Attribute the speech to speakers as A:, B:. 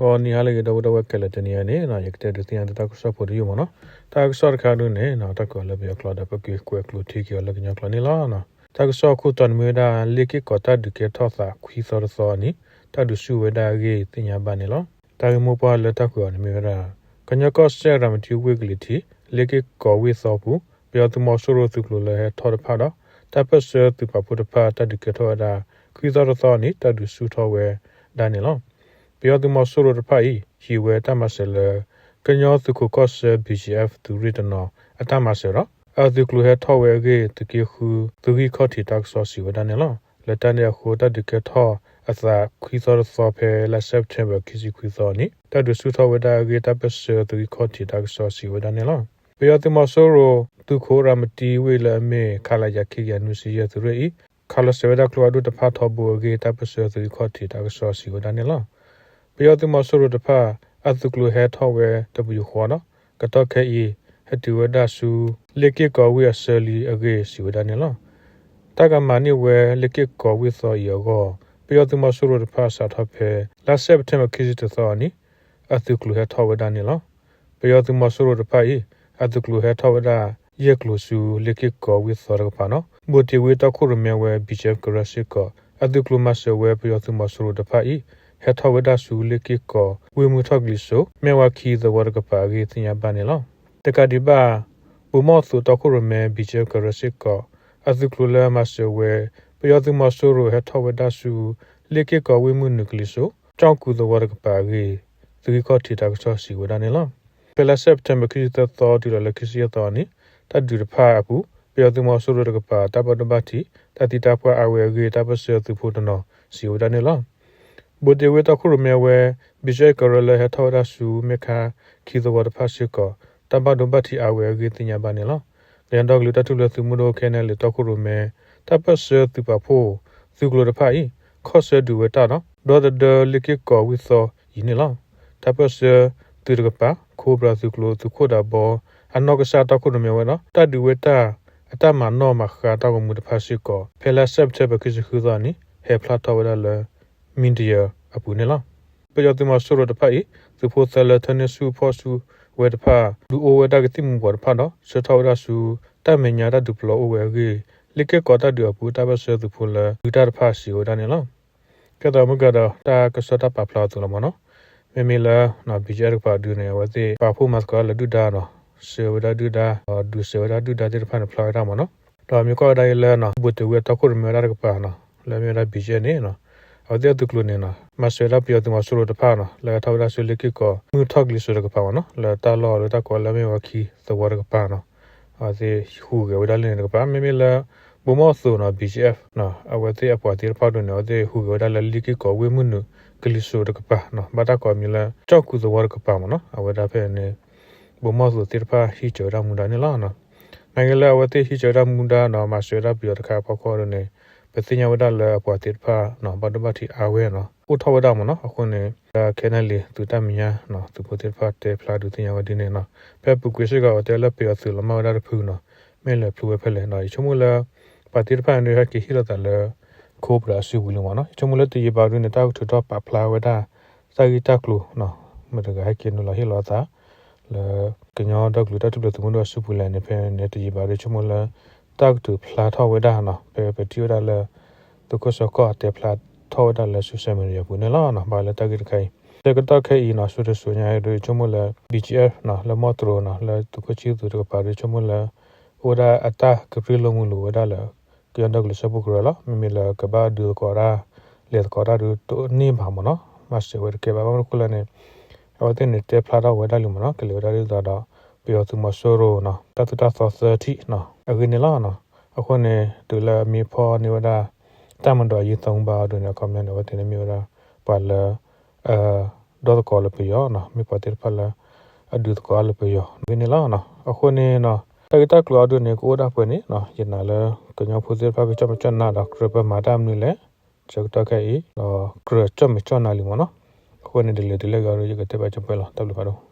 A: အော်နီဟာလေတော့တော့ကဲလက်တနီယနေနော်ယကတဲ့တင်တဲ့တော့ဆော့ဖို့ဒီမနော်တာဆော့ခါဒုနေနော်တကောလည်းပြောကလာတဲ့ပကွေကွယ်ကလူတီကလည်းညကလာနေလားနော်တာဆော့ခုတန်မီဒါလေကကောတာဒုကေထောသာခွီစောစောနီတာဒုရှုဝဒါဂေတင်ညာပါနေလောတာမူပါလက်တကောနေမီဒါကညကောဆရာမတီဝေကလီတီလေကကောဝေစောဘူး ပြောသူမဆိုရိုသူကလည်းထော်ဖာတော့တပတ်ဆာသူပပူတဖာတာဒုကေထောဒါခွီစောစောနီတာဒုရှုထောဝဲဒါနေလောပြောသူမဆိုရိုတဖာဤဟီဝဲတမဆလကညောသူကိုကော့ဆာ BGF သူရစ်တနောအတမဆရအသူကလူဟထောဝဲကေတကီခုသူဟီခေါတီတက်ဆောစီဝဒနေလောလက်တန်ရခိုတတကထောအသာခွီစောစောဖဲလက် September ခီစီခွီစောနီတတ်ဒဆူထောဝဒကေတပစသူဟီခေါတီတက်ဆောစီဝဒနေလောပြောသူမဆိုရိုသူခိုရမတီဝေလမေခလာရခိယနုစီယသူရေခလာစေဝဒကလောဒုတဖာထောဘူကေတပစသူဟီခေါတီတက်ဆောစီဝဒနေလော ပြောသူမဆိုရိုတဖာအသုကလူဟဲထောဝဲတပူခေါ်နော်ကတော့ခဲဤဟတူဝဒဆူလေကေကောဝေဆလီအဂေစီဝဒနေလောတကမနိဝဲလေကေကောဝေသောယောကိုပြောသူမဆူရတဖာစာထဖဲလာစက်တမခိစီတသောနီအသုကလူဟဲထောဝဒနေလောပြောသူမဆူရတဖာဤအသုကလူဟဲထောဝဒယက်ကလူဆူလေကေကောဝေသောရပါနော်ဘူတီဝေတခုရမြဝဲဘီချက်ကရရှိကောအသုကလူမဆဝဲပြောသူမဆူရတဖာဤ ဟက်ထဝဒဆူလေကိကောဝေမူထောက်လီဆိုမေဝခီသဝရကပါဂေတင်ယဘာနေလောတကဒီဘာဘူမောသုတခုရမေဘီချေကရစစ်ကောအသုကလူလာမဆဝဲပယောသူမဆိုရဟက်ထဝဒဆူလေကိကောဝေမူနုကလီဆိုကြောက်ကူသဝရကပါဂေသီကောတီတာကဆောစီဝဒနေလောပလစက်တမ်ဘခီတသောဒီလလခိစီယတော်နီတဒူရဖာအပူပယောသူမဆိုရကပါတပတပတိတတိတာဖွာအဝဲဂေတပစေသူဖို့တနောစီဝဒနေလော ဘုဒေဝတခုရမေဝဲဘိဂျေကရလဟထောရဆူမေခါခီဇဝတ်ဖာရှိကောတဘဒုဘတိအဝဲဂေတင်ညာပါနေလောလန်ဒေါဂလူတထုလသူမှုတို့ခဲနေလေတခုရမေတပတ်ဆသူပဖို့သူကလတဖိုင်ခော့ဆဒူဝတာနော်ဒေါ်ဒလကိကောဝီသောယင်းလောတပတ်ဆသူရကပါခိုးဘရာသူကလသူခိုးတာဘောအနောက်ကစားတခုရမေဝဲနော်တဒူဝတာအတမနောမခါတောက်မှုတဖာရှိကောဖဲလာဆက်ချက်ပကိစခုသောနီဟေဖလာတော်ဝဲလာ မင်ဒီယာအပူနေလားပယောတိမဆိုရတဖိုင်သူဖို့ဆလထနေစုဖို့စုဝဲတဖာလူအိုဝဲတကတိမှုပေါ်ဖာနော်စထောရစုတမညာတဒူပလောဝဲကြီးလိကေကောတဒူအပူတဘဆသူဖို့လာလူတာဖာစီဝဒနေလားကဲတော့မကတော့တာကစတာပပလာတူလမနော်မေမေလာနော်ဘီဂျာရပါဒူနေဝတိပါဖို့မတ်ကလဒူဒါနော်စေဝဒဒူဒါဒူစေဝဒဒူဒါတဲ့ဖာနဖလာတာမနော်တော့မြေကောဒိုင်လဲနော်ဘုတဝဲတခုရမေရာကပါနော်လဲမေရာဘီဂျာနေနော် အတဲ့တုကလုနေနာမဆွေရပြတ်မဆွလို့တဖာနော်လဲထောက်ရဆွေလကိကောမြူထောက်လီဆွရကပါနော်လဲတာလောလတကောလမေဝခီသဝရကပါနော်အသေဟူကဝဒလနေကပါမေမေလာဘုမောဆိုနော် BGF နော်အဝတိအပွားတိဖောက်တယ်နော်တဲ့ဟူကဝဒလလီကိကောဝေမှုနုကလီဆွရကပါနော်ဘာတာကောမီလာကြောက်ကူသဝရကပါမနော်အဝဒဖဲနေဘုမောဆိုတိဖာဟီချောရမူဒနေလားနော်မင်္ဂလာဝတိဟီချောရမူဒနော်မဆွေရပြတ်တခါပေါခေါ်ရနေ ပသိညာဝဒလအပေါ်တိဖာနော်ဘတ်ဘတ်တီအဝဲနော်ဥထဝဒမနော်အခုနေခဲနလီသူတမညာနော်သူပတိဖာတေဖလာဒုသိညာဝဒီနေနော်ဖက်ပုကွေရှိကောတဲလပေအသူလမဝဒရဖူနော်မဲလဖလူဖဲလေနော်ချမူလာပတိဖာနေရကိဟီရတလခိုးပရာစုဘူးလုံးနော်ချမူလတေဘာဒုနေတောက်ထတော့ပဖလာဝဒစာဂီတက်လူနော်မတကဟကိနလဟီလောတာလေကညောတက်လူတက်တူတူမလို့စုပူလနေဖဲနေတေဘာရချမူလာ ตักถูพลาทอไว้ได้เนาะเปเปติวได้เลยตุกสก็เตพลาทอไว้ได้เลยสุเสมันอยู่ปุ่นเนาะเนาะบาลตักกันใครแต่ก็ตักใครอีเนาะสุดสุดเนี่ยโดยชั่วโมงละ BGF เนาะละมอตรเนาะละตุกชิวตัวก็ปาริชั่วโมงละโอดาอัตตากปริลงมือลัวได้เลยกันดักลิสบุกรละมีละกบ้าดูกอราเลียกอราดูตัวนี่มามเนาะมาเสวรเกบ้ามันคุลเนี่ยเอาแต่เนี่ยเตพลาทอไว้ได้ลุมเนาะเกลือได้ได้ ပြောသူမဆိုးရောနော်တတတသော30နော်အခုနေလားနော်အခုနေတူလာမီဖော်နေဝဒတမန်တော်ရေးသုံးပါတို့နော် comment တော့တင်နေမျိုးလားပါလာအဲဒေါ်ကောလပြယောနော်မိပတ်တယ်ဖလာအဒုကောလပြယောဒီနေလားနော်အခုနေနော်တကတကလောဒနေကိုဒါပွနေနော်ယနာလဲကညဖူစေဖာကချမချနာတော့ကရပမာတမ်နေလဲချက်တခဲဤနော်ကရချမချနာလီမနော်အခုနေတယ်လေဒီလေကရရကတဲ့ပါချပလာတပ်လို့ပါတော့